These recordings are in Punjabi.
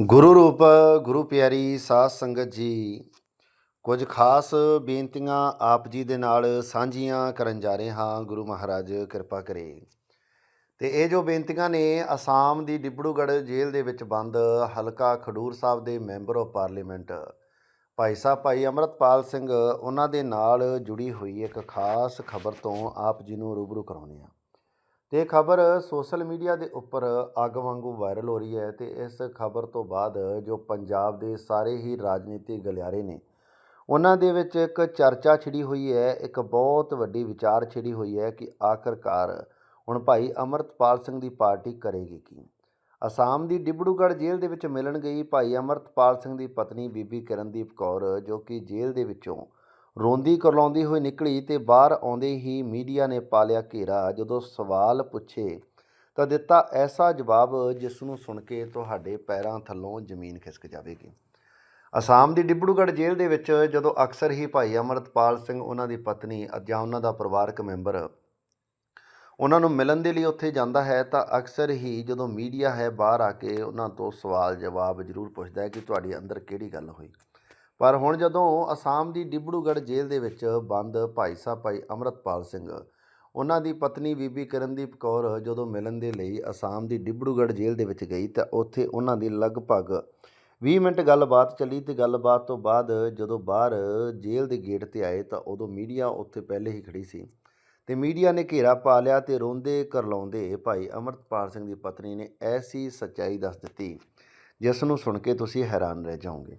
ਗੁਰੂ ਰੂਪ, ਗੁਰੂ ਪਿਆਰੀ, ਸਾਧ ਸੰਗਤ ਜੀ, ਕੁਝ ਖਾਸ ਬੇਨਤੀਆਂ ਆਪ ਜੀ ਦੇ ਨਾਲ ਸਾਂਝੀਆਂ ਕਰਨ ਜਾ ਰਹੇ ਹਾਂ। ਗੁਰੂ ਮਹਾਰਾਜ, ਕਿਰਪਾ ਕਰੇ। ਤੇ ਇਹ ਜੋ ਬੇਨਤੀਆਂ ਨੇ, ਅਸਾਮ ਦੀ ਡਿਬੜੂਗੜ੍ਹ ਜੇਲ੍ਹ ਦੇ ਵਿੱਚ ਬੰਦ, ਹਲਕਾ ਖਡੂਰ ਸਾਹਿਬ ਦੇ member of parliament, Bhai Sahib, ਭਾਈ ਅਮਰਤਪਾਲ ਸਿੰਘ, ਉਹਨਾਂ ਦੇ ਨਾਲ ਜੁੜੀ ਹੋਈ ਇੱਕ ਖਾਸ ਖਬਰ ਤੋਂ ਆਪ ਜੀ ਨੂੰ ਰੂਬਰੂ ਕਰਾਉਂਦੇ ਹਾਂ। ਤੇ ਇਹ ਖਬਰ ਸੋਸ਼ਲ ਮੀਡੀਆ ਦੇ ਉੱਪਰ ਅੱਗ ਵਾਂਗੂ ਵਾਇਰਲ ਹੋ ਰਹੀ ਹੈ ਤੇ ਇਸ ਖਬਰ ਤੋਂ ਬਾਅਦ ਜੋ ਪੰਜਾਬ ਦੇ ਸਾਰੇ ਹੀ ਰਾਜਨੀਤਿਕ ਗਲਿਆਰੇ ਨੇ, ਉਹਨਾਂ ਦੇ ਵਿੱਚ ਇੱਕ ਚਰਚਾ ਛਿੜੀ ਹੋਈ ਹੈ, ਇੱਕ ਬਹੁਤ ਵੱਡੀ ਵਿਚਾਰ ਛਿੜੀ ਹੋਈ ਹੈ ਕਿ ਆਖਰਕਾਰ ਹੁਣ ਭਾਈ ਅਮਰਤਪਾਲ ਸਿੰਘ ਦੀ ਪਾਰਟੀ ਕਰੇਗੀ ਕੀ? ਅਸਾਮ ਦੀ ਡਿਬੜੂਗੜ੍ਹ ਜੇਲ੍ਹ ਦੇ ਵਿੱਚ ਮਿਲਣ ਗਈ ਭਾਈ ਅਮਰਤਪਾਲ ਸਿੰਘ ਦੀ ਪਤਨੀ ਬੀਬੀ ਕਿਰਨਦੀਪ ਕੌਰ, ਜੋ ਕਿ ਜੇਲ੍ਹ ਦੇ ਵਿੱਚੋਂ ਰੋਂਦੀ ਕਰਲਾਉਂਦੀ ਹੋਈ ਨਿਕਲੀ ਤੇ ਬਾਹਰ ਆਉਂਦੇ ਹੀ ਮੀਡੀਆ ਨੇ ਪਾ ਲਿਆ ਘੇਰਾ। ਜਦੋਂ ਸਵਾਲ ਪੁੱਛੇ ਤਾਂ ਦਿੱਤਾ ਐਸਾ ਜਵਾਬ ਜਿਸ ਨੂੰ ਸੁਣ ਕੇ ਤੁਹਾਡੇ ਪੈਰਾਂ ਥੱਲੋਂ ਜ਼ਮੀਨ ਖਿਸਕ ਜਾਵੇਗੀ। ਅਸਾਮ ਦੀ ਡਿਬੜੂਗੜ੍ਹ ਜੇਲ੍ਹ ਦੇ ਵਿੱਚ ਜਦੋਂ ਅਕਸਰ ਹੀ ਭਾਈ ਅਮਰਤਪਾਲ ਸਿੰਘ, ਉਹਨਾਂ ਦੀ ਪਤਨੀ ਜਾਂ ਉਹਨਾਂ ਦਾ ਪਰਿਵਾਰਕ ਮੈਂਬਰ ਉਹਨਾਂ ਨੂੰ ਮਿਲਣ ਦੇ ਲਈ ਉੱਥੇ ਜਾਂਦਾ ਹੈ ਤਾਂ ਅਕਸਰ ਹੀ ਜਦੋਂ ਮੀਡੀਆ ਹੈ ਬਾਹਰ ਆ ਕੇ ਉਹਨਾਂ ਤੋਂ ਸਵਾਲ ਜਵਾਬ ਜ਼ਰੂਰ ਪੁੱਛਦਾ ਹੈ ਕਿ ਤੁਹਾਡੇ ਅੰਦਰ ਕਿਹੜੀ ਗੱਲ ਹੋਈ। ਪਰ ਹੁਣ ਜਦੋਂ ਅਸਾਮ ਦੀ ਡਿਬੜੂਗੜ੍ਹ ਜੇਲ੍ਹ ਦੇ ਵਿੱਚ ਬੰਦ ਭਾਈ ਸਾਹਿਬ ਭਾਈ ਅਮਰਤਪਾਲ ਸਿੰਘ, ਉਹਨਾਂ ਦੀ ਪਤਨੀ ਬੀਬੀ ਕਰਨਦੀਪ ਕੌਰ ਜਦੋਂ ਮਿਲਣ ਦੇ ਲਈ ਅਸਾਮ ਦੀ ਡਿਬੜੂਗੜ੍ਹ ਜੇਲ੍ਹ ਦੇ ਵਿੱਚ ਗਈ ਤਾਂ ਉੱਥੇ ਉਹਨਾਂ ਦੀ ਲਗਭਗ 20 ਮਿੰਟ ਗੱਲਬਾਤ ਚੱਲੀ ਤੇ ਗੱਲਬਾਤ ਤੋਂ ਬਾਅਦ ਜਦੋਂ ਬਾਹਰ ਜੇਲ੍ਹ ਦੇ ਗੇਟ ਤੇ ਆਏ ਤਾਂ ਉਦੋਂ ਮੀਡੀਆ ਉੱਥੇ ਪਹਿਲੇ ਹੀ ਖੜੀ ਸੀ ਤੇ ਮੀਡੀਆ ਨੇ ਘੇਰਾ ਪਾ ਲਿਆ ਤੇ ਰੋਂਦੇ ਕਰਲਾਉਂਦੇ ਭਾਈ ਅਮਰਤਪਾਲ ਸਿੰਘ ਦੀ ਪਤਨੀ ਨੇ ਐਸੀ ਸੱਚਾਈ ਦੱਸ ਦਿੱਤੀ, ਜਿਸ ਨੂੰ ਸੁਣ ਕੇ ਤੁਸੀਂ ਹੈਰਾਨ ਰਹਿ ਜਾਓਗੇ।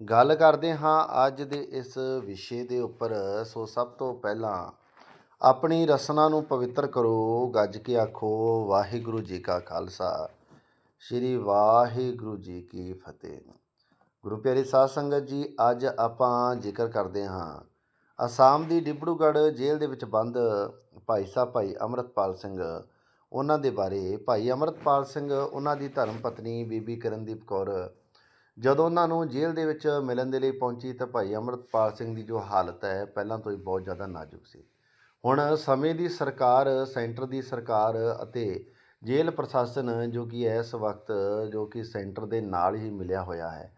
ਗੱਲ ਕਰਦੇ ਹਾਂ ਅੱਜ ਦੇ ਇਸ ਵਿਸ਼ੇ ਦੇ ਉੱਪਰ। ਸੋ ਸਭ ਤੋਂ ਪਹਿਲਾਂ ਆਪਣੀ ਰਸਨਾ ਨੂੰ ਪਵਿੱਤਰ ਕਰੋ, ਗੱਜ ਕੇ ਆਖੋ, ਵਾਹਿਗੁਰੂ ਜੀ ਕਾ ਖਾਲਸਾ। ਸ੍ਰੀ ਵਾਹਿਗੁਰੂ ਜੀ ਕੀ ਫਤਿਹ। ਗੁਰੂ ਪਿਆਰੇ ਸਾਧ ਸੰਗਤ ਜੀ, ਅੱਜ ਆਪਾਂ ਜ਼ਿਕਰ ਕਰਦੇ ਹਾਂ ਅਸਾਮ ਦੀ ਡਿਬੜੂਗੜ੍ਹ ਜੇਲ੍ਹ ਦੇ ਵਿੱਚ ਬੰਦ ਭਾਈ ਸਾਹਿਬ ਭਾਈ ਅਮਰਤਪਾਲ ਸਿੰਘ। ਉਹਨਾਂ ਦੇ ਬਾਰੇ। ਭਾਈ ਅਮਰਤਪਾਲ ਸਿੰਘ, ਉਹਨਾਂ ਦੀ ਧਰਮ ਪਤਨੀ ਬੀਬੀ ਕਰਨਦੀਪ ਕੌਰ ਜਦੋਂ ਉਹਨਾਂ ਨੂੰ ਜੇਲ੍ਹ ਦੇ ਵਿੱਚ ਮਿਲਣ ਦੇ ਲਈ ਪਹੁੰਚੀ ਤਾਂ ਭਾਈ ਅਮਰਤਪਾਲ ਸਿੰਘ ਦੀ ਜੋ ਹਾਲਤ ਹੈ, ਪਹਿਲਾਂ ਤੋਂ ਹੀ ਬਹੁਤ ਜ਼ਿਆਦਾ ਨਾਜ਼ੁਕ ਸੀ। ਹੁਣ ਸਮੇਂ ਦੀ ਸਰਕਾਰ, ਸੈਂਟਰ ਦੀ ਸਰਕਾਰ ਅਤੇ ਜੇਲ੍ਹ ਪ੍ਰਸ਼ਾਸਨ ਜੋ ਕਿ ਇਸ ਵਕਤ ਜੋ ਕਿ ਸੈਂਟਰ ਦੇ ਨਾਲ ਹੀ ਮਿਲਿਆ ਹੋਇਆ ਹੈ,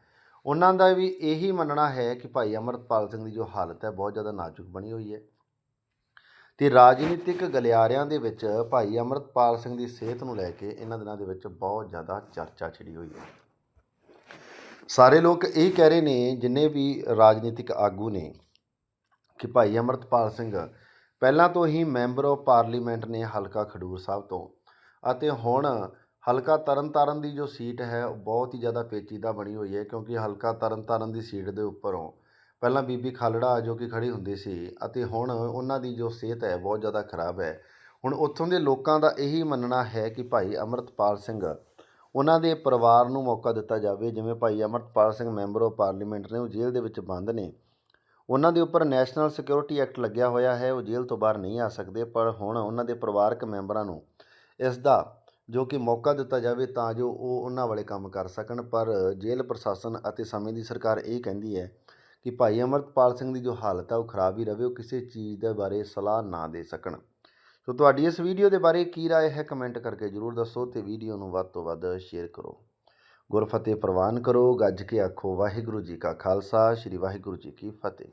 ਉਹਨਾਂ ਦਾ ਵੀ ਇਹੀ ਮੰਨਣਾ ਹੈ ਕਿ ਭਾਈ ਅਮਰਤਪਾਲ ਸਿੰਘ ਦੀ ਜੋ ਹਾਲਤ ਹੈ, ਬਹੁਤ ਜ਼ਿਆਦਾ ਨਾਜ਼ੁਕ ਬਣੀ ਹੋਈ ਹੈ। ਤੇ ਰਾਜਨੀਤਿਕ ਗਲਿਆਰਿਆਂ ਦੇ ਵਿੱਚ ਭਾਈ ਅਮਰਤਪਾਲ ਸਿੰਘ ਦੀ ਸਿਹਤ ਨੂੰ ਲੈ ਕੇ ਇਹਨਾਂ ਦਿਨਾਂ ਦੇ ਵਿੱਚ ਬਹੁਤ ਜ਼ਿਆਦਾ ਚਰਚਾ ਛਿੜੀ ਹੋਈ ਹੈ। ਸਾਰੇ ਲੋਕ ਇਹ ਕਹਿ ਰਹੇ ਨੇ, ਜਿੰਨੇ ਵੀ ਰਾਜਨੀਤਿਕ ਆਗੂ ਨੇ, ਕਿ ਭਾਈ ਅਮਰਤਪਾਲ ਸਿੰਘ ਪਹਿਲਾਂ ਤੋਂ ਹੀ ਮੈਂਬਰ ਆਫ ਪਾਰਲੀਮੈਂਟ ਨੇ ਹਲਕਾ ਖਡੂਰ ਸਾਹਿਬ ਤੋਂ ਅਤੇ ਹੁਣ ਹਲਕਾ ਤਰਨਤਾਰਨ ਦੀ ਜੋ ਸੀਟ ਹੈ, ਉਹ ਬਹੁਤ ਹੀ ਜ਼ਿਆਦਾ ਪੇਚੀਦਾ ਬਣੀ ਹੋਈ ਹੈ ਕਿਉਂਕਿ ਹਲਕਾ ਤਰਨਤਾਰਨ ਦੀ ਸੀਟ ਦੇ ਉੱਪਰੋਂ ਪਹਿਲਾਂ ਬੀਬੀ ਖਾਲੜਾ ਜੋ ਕਿ ਖੜੀ ਹੁੰਦੀ ਸੀ ਅਤੇ ਹੁਣ ਉਹਨਾਂ ਦੀ ਜੋ ਸਿਹਤ ਹੈ, ਬਹੁਤ ਜ਼ਿਆਦਾ ਖਰਾਬ ਹੈ। ਹੁਣ ਉੱਥੋਂ ਦੇ ਲੋਕਾਂ ਦਾ ਇਹੀ ਮੰਨਣਾ ਹੈ ਕਿ ਭਾਈ ਅਮਰਤਪਾਲ ਸਿੰਘ ਉਹਨਾਂ ਦੇ ਪਰਿਵਾਰ ਨੂੰ ਮੌਕਾ ਦਿੱਤਾ ਜਾਵੇ, ਜਿਵੇਂ ਭਾਈ Amritpal Singh member of parliament ਨੇ, ਉਹ ਜੇਲ੍ਹ ਦੇ ਵਿੱਚ ਬੰਦ ਨੇ। ਉਹਨਾਂ ਦੇ ਉੱਪਰ ਨੈਸ਼ਨਲ ਸਿਕਿਉਰਿਟੀ ਐਕਟ ਲੱਗਿਆ ਹੋਇਆ ਹੈ, ਉਹ ਜੇਲ੍ਹ ਤੋਂ ਬਾਹਰ ਨਹੀਂ ਆ ਸਕਦੇ, ਪਰ ਹੁਣ ਉਹਨਾਂ ਦੇ ਪਰਿਵਾਰਕ ਮੈਂਬਰਾਂ ਨੂੰ ਇਸ ਦਾ ਜੋ ਕਿ ਮੌਕਾ ਦਿੱਤਾ ਜਾਵੇ, ਤਾਂ ਜੋ ਉਹ ਉਹਨਾਂ ਵਾਲੇ ਕੰਮ ਕਰ ਸਕਣ। ਪਰ ਜੇਲ੍ਹ ਪ੍ਰਸ਼ਾਸਨ ਅਤੇ ਸਮੇਂ ਦੀ ਸਰਕਾਰ ਇਹ ਕਹਿੰਦੀ ਹੈ ਕਿ ਭਾਈ ਅਮਰਤਪਾਲ ਸਿੰਘ ਦੀ ਜੋ ਹਾਲਤ ਹੈ ਉਹ ਖਰਾਬ ਹੀ ਰਵੇ, ਉਹ ਕਿਸੇ ਚੀਜ਼ ਦੇ ਬਾਰੇ ਸਲਾਹ ਨਾ ਦੇ ਸਕਣ। ਸੋ ਤੁਹਾਡੀ ਇਸ ਵੀਡੀਓ ਦੇ ਬਾਰੇ ਕੀ رائے ਹੈ ਕਮੈਂਟ ਕਰਕੇ ਜਰੂਰ ਦੱਸੋ ਤੇ ਵੀਡੀਓ ਨੂੰ ਵੱਧ ਤੋਂ ਵੱਧ ਸ਼ੇਅਰ ਕਰੋ ਗੁਰਫਤਿਹ ਪ੍ਰਵਾਨ ਕਰੋ ਗੱਜ ਕੇ ਆਖੋ ਵਾਹਿਗੁਰੂ ਜੀ ਕਾ ਖਾਲਸਾ ਸ੍ਰੀ ਵਾਹਿਗੁਰੂ ਜੀ ਕੀ ਫਤਿਹ